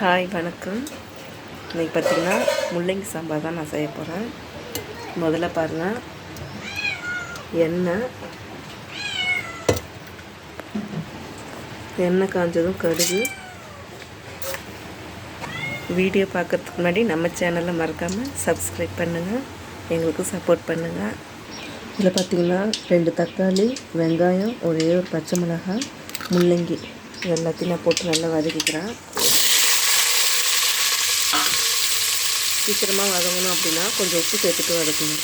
Hi வணக்கம். இன்றைக்கி பார்த்திங்கன்னா முள்ளங்கி சாம்பார் தான் நான் செய்ய போகிறேன் முதல்ல பாருங்கள் எண்ணெய். எண்ணெய் காஞ்சதும் கடுகு. வீடியோ பார்க்குறதுக்கு முன்னாடி நம்ம சேனலை மறக்காமல் சப்ஸ்கிரைப் பண்ணுங்கள் எங்களுக்கு சப்போர்ட் பண்ணுங்கள் இதில் பார்த்திங்கன்னா ரெண்டு தக்காளி வெங்காயம் ஒரே ஒரு பச்சை மிளகாய் முள்ளங்கி. எல்லாத்தையும் நான் போட்டு நல்லா வதக்கிக்கிறேன். சீக்கிரமாக வதங்கணும் அப்படின்னா கொஞ்சம் உப்பு சேர்த்துட்டு வதக்கணும்.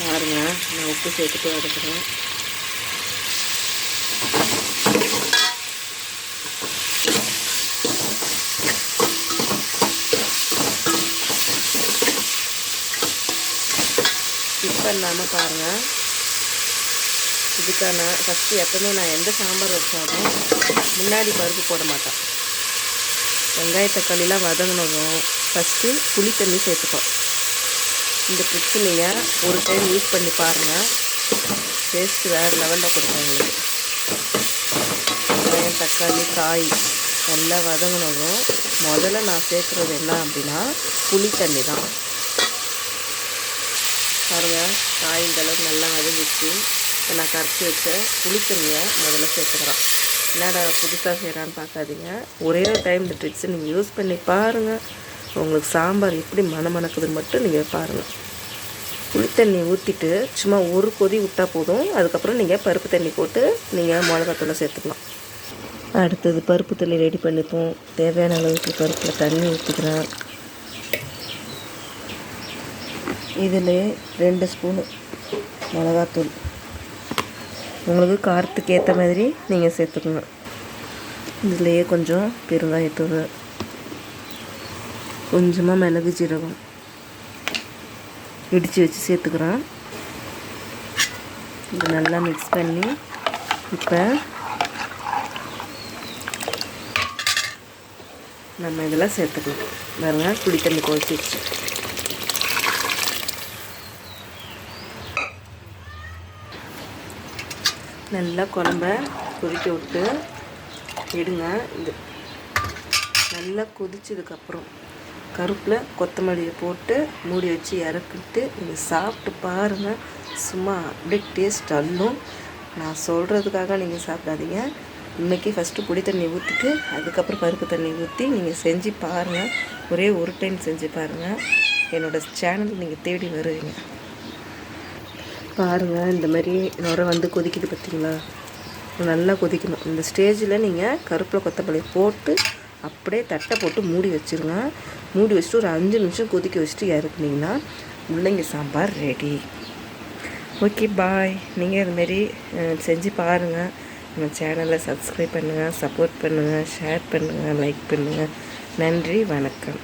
பாருங்க நான் உப்பு சேர்த்துட்டு வதக்குறேன். இப்போ இல்லாமல் பாருங்கள் இதுக்கான ஃபஸ்ட்டு எப்போவுமே நான் எந்த சாம்பார் வச்சாலும் முன்னாடி பருப்பு போட மாட்டேன். வெங்காய தக்காளிலாம் வதங்கினதும் ஃபஸ்ட்டு புளி தண்ணி சேர்த்துக்கோம் இந்த ட்ரிக்ஸு நீங்கள் ஒரு டைம் யூஸ் பண்ணி பாருங்கள் டேஸ்ட்டு வேறு லெவலில் கொடுக்கும் உங்களுக்கு. வெங்காயம் தக்காளி காய் நல்லா வதங்கினதும் முதல்ல நான் சேர்க்குறது என்ன அப்படின்னா புளி தண்ணி தான் பாருங்கள் காய் நல்லா வதங்கிச்சு நான் கரைச்சி வச்ச புளி தண்ணியை முதல்ல சேர்த்துக்கிறேன். என்னடா புதுசாக செய்கிறான்னு பார்க்காதீங்க. ஒரே ஒரு டைம் இந்த ட்ரிக்ஸை நீங்கள் யூஸ் பண்ணி பாருங்கள் உங்களுக்கு சாம்பார் எப்படி மணமணக்குதுன்னு மட்டும் நீங்கள் பாருங்கள் புளி தண்ணி ஊற்றிட்டு சும்மா ஒரு கொதி விட்டால் போதும். அதுக்கப்புறம் நீங்கள் பருப்பு தண்ணி போட்டு நீங்கள் மிளகாத்தூளை சேர்த்துக்கலாம். அடுத்தது பருப்பு தண்ணி ரெடி பண்ணிப்போம் தேவையான அளவுக்கு பருப்பில் தண்ணி ஊற்றிக்கிறேன் இதில் ரெண்டு ஸ்பூனு மிளகாத்தூள். உங்களுக்கு காரத்துக்கு ஏற்ற மாதிரி நீங்கள் சேர்த்துக்கோங்க. இதுலேயே கொஞ்சம் பெருங்காயத்தூள். கொஞ்சமாக மிளகு ஜீரகம் இடித்து வச்சு சேர்த்துக்கிறோம் இது நல்லா மிக்ஸ் பண்ணி இப்போ நம்ம இதெல்லாம் சேர்த்துக்கலாம். பாருங்கள் குடி தண்ணி கொதிச்சிருச்சு நல்லா குழம்ப கொதிக்க விட்டு எடுங்க. இது நல்லா கொதிச்சதுக்கப்புறம் கருப்பில் கொத்தமல்லியை போட்டு மூடி வச்சு இறக்கிட்டு நீங்கள் சாப்பிட்டு பாருங்கள் சும்மா அப்படியே டேஸ்ட் அல்லும் நான் சொல்கிறதுக்காக நீங்கள் சாப்பிடாதீங்க. இன்றைக்கி ஃபஸ்ட்டு புளி தண்ணி ஊற்றிட்டு அதுக்கப்புறம் பருப்பு தண்ணி ஊற்றி நீங்கள் செஞ்சு பாருங்கள் ஒரே ஒரு டைம் செஞ்சு பாருங்கள் என்னோடய சேனல் நீங்கள் தேடி வருவீங்க. பாருங்கள் இந்த மாதிரி நுரை வந்து கொதிக்குது பார்த்தீங்களா நல்லா கொதிக்கணும். இந்த ஸ்டேஜில் நீங்கள் கருப்பில் கொத்தமல்லி போட்டு அப்படியே தட்டை போட்டு மூடி வச்சுருங்க. மூடி வச்சுட்டு ஒரு அஞ்சு நிமிஷம் கொதிக்க வச்சுட்டு இறக்குனீங்கன்னா முள்ளங்கி சாம்பார் ரெடி ஓகே பாய் நீங்கள் இதுமாரி செஞ்சு பாருங்கள் நம்ம சேனலை சப்ஸ்கிரைப் பண்ணுங்கள் சப்போர்ட் பண்ணுங்கள் ஷேர் பண்ணுங்கள் லைக் பண்ணுங்கள் நன்றி வணக்கம்.